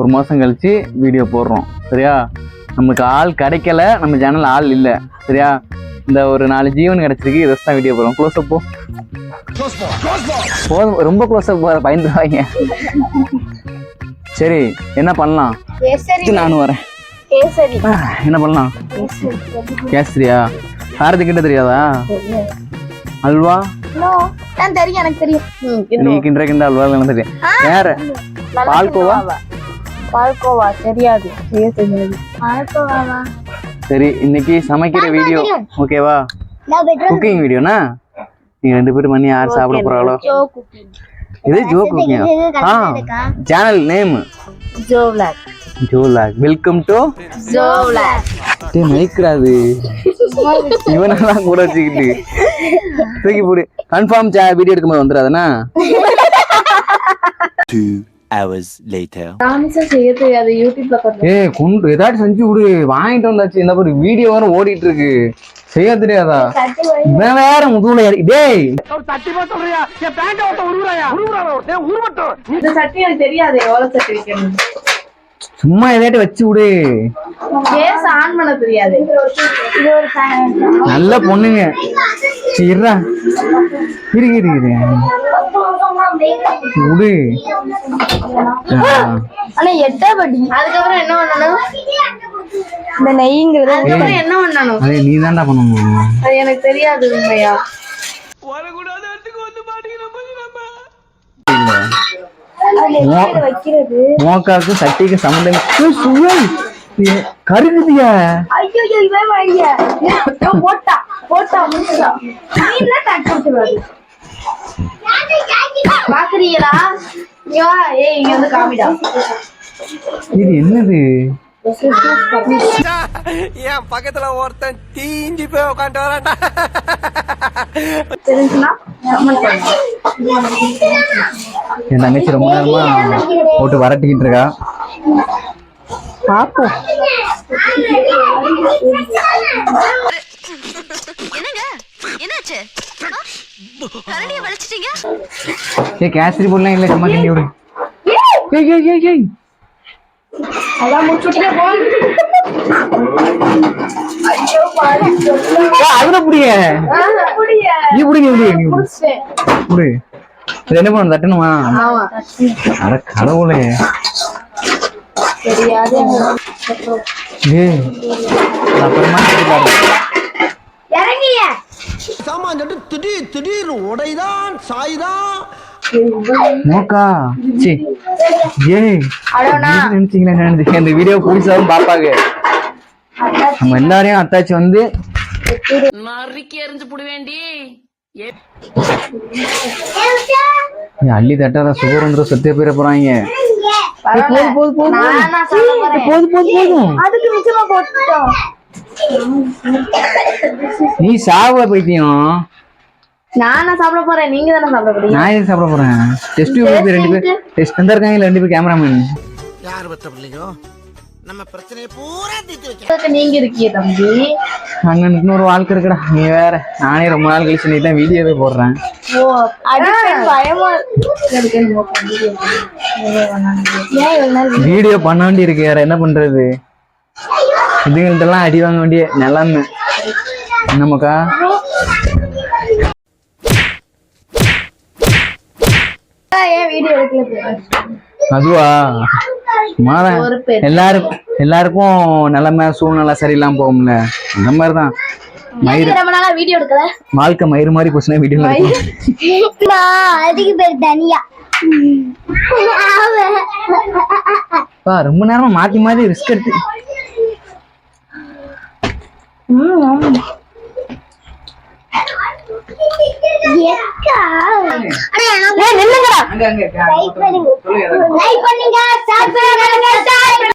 ஒரு மாதம் கழிச்சு வீடியோ போடுறோம். சரியா? நமக்கு ஆள் கிடைக்கல நம்ம சேனல் ஆள் இல்லை. சரியா? இந்த ஒரு நாலு ஜீவன் கிடைச்சிருக்கு இதை தான் வீடியோ போடுறோம். க்ளோஸ் போ. போதும். ரொம்ப க்ளோஸ் அப் பயந்துருவாங்க சரி என்ன பண்ணலாம்? நானும் வரேன். என்ன பண்ணலாம்? கேசரியா? யாருக்கு கிட்ட தெரியாதா? அல்வா? தெரியும் எனக்கு தெரியும். நீ கிண்ட கிண்ட அல்வா தெரியும். வேற பால்கோவா பால்கோவா தெரியாது. செய்ய தெரியாது பால்கோவாவா? சரி இன்னைக்கு சமைக்கிற வீடியோ ஓகேவா குக்கிங் வீடியோனா நீங்க ரெண்டு பேரும் பண்ணி யார் சாப்பிட போறாங்களோ ஜோ குக்கிங் இது Joe cooking ah. Channel name Jo vlog Jo log welcome to Jo vlog day மைக்ராது இவனெல்லாம் கூட வச்சுக்கிட்டு. தூக்கி போடு. கன்ஃபார்ம் வீடியோ எடுக்கும்போது வந்துடாதுண்ணா? Hours later. செய்ய தெரியாது யூடியூப்ல பார்த்து ஏய் கொண்டு ஏதாச்சும் செஞ்சு விடு வாங்கிட்டு வந்தாச்சு. இந்த மாதிரி வீடியோ வர ஓடிட்டு இருக்கு. செய்ய தெரியாதா? இவன் வேற முதுகுல ஏறி டேய். இந்த சட்டி எனக்கு தெரியாது எவ்வளவு சட்டி வைக்கணும் சும்மா ஏதாட்டு வச்சு விடு. கேஸ் ஆன் பண்ண தெரியாது. இது ஒரு நல்ல பொண்ணுங்க. சரி, இருடா. இரு இரு. ஆனா படி. அதுக்கப்புறம் என்ன பண்ணணும்? இந்த நெய்ங்கிறது அதுக்கப்புறம் என்ன பண்ணணும்? அதே நீ தான்டா பண்ணணும். அது எனக்கு தெரியாது உண்மையா? மோ- வைக்கிறது? மோக்காவுக்கும் சட்டிக்கு சம்மந்தம் கருகுதியா. ஐயோ இவன் வாங்க போட்டா போட்டா முடிச்சா நீ பாக்குறீங்களா? இங்க வா, ஏய் இங்க வந்து காமிடா. இது என்னது? என் பக்கத்துல ஒருத்தன் தீஞ்சு போய் உட்காந்து வரான்டா. என் தங்கச்சி ரொம்ப நேரமா போட்டு வரட்டிக்கிட்டு இருக்கா. பாப்போம். என்னங்க? என்னாச்சு? ஆ? கரண்டியை வலிச்சிட்டீங்க? ஏ கேசரி போடலாம் இல்ல சும்மா கிண்டி விடு. ஏய் ஏய் ஏய் ஏய். அதான் முடிச்சுட்டே போ. ஐயோ பாரு. அதுல புடிய முடிய நீ புடி நீ புடி நீ புடி. இது என்ன பண்ணணும் தட்டணுமா? ஆமா. அட கடவுளே. தெரியாது. ஏய் அப்புறமா பாரு. சாமான் சொல்லிட்டு திடீர் திடீர்னு உடைதான் சாய்தான். Mocha C. ஏய் நினைச்சீங்களா நினைச்சீங்க? இந்த வீடியோ புதுசாவும் பாப்பாங்க நம்ம எல்லாரையும் அத்தாச்சி வந்து ஏய், அள்ளி தட்டாத சுகர் வந்துடும் செத்தே போயிட போறாங்க. போதும் போதும் நானா சாப்பிட போறேன். போதும் போதும் போதும் அதுக்கு மிச்சமா போட்டுட்டோம். நீ சாவ பைத்தியம் நானா சாப்பிட போறேன் நீங்க தானே சாப்பிட போறீங்க? நான் எதுக்கு சாப்பிட போறேன்? டெஸ்ட் ரெண்டு பேர் டெஸ்ட் வந்தா இருக்காங்க ரெண்டு பேர் கேமராமேன் யார் பத்த பிள்ளைங்க நம்ம பிரச்சனையை பூரா தீர்த்து வைக்க நீங்க இருக்கீங்க தம்பி. அங்க இன்னொரு வாழ்க்கை இருக்குடா நீ வேற. நானே ரொம்ப நாள் கழிச்சு நீ தான் வீடியோவே போடுறேன். ஓ பயமா வீடியோ பண்ண வேண்டி இருக்கு வேற என்ன பண்றது? இதுங்கள்ட்ட எல்லாம் அடி வாங்க வேண்டிய நிலைமை. என்னமாக்கா வீடியோ அதுவா பேர். எல்லாரும் எல்லாருக்கும் நிலைமை சூழ்நிலை சரியில்லாம போகும்ல. அந்த மாதிரிதான். மயிறு வீடியோ எடுக்கல? வாழ்க்கை மயிறு மாதிரி போச்சுன்னா அதுக்கு பேர் தனியா. ரொம்ப நேரமா மாத்தி மாத்தி ரிஸ்க் எடுத்து நில்லுங்கடா. அங்க அங்க லைக் பண்ணுங்க ஸ்டார்ட் பண்ணுங்க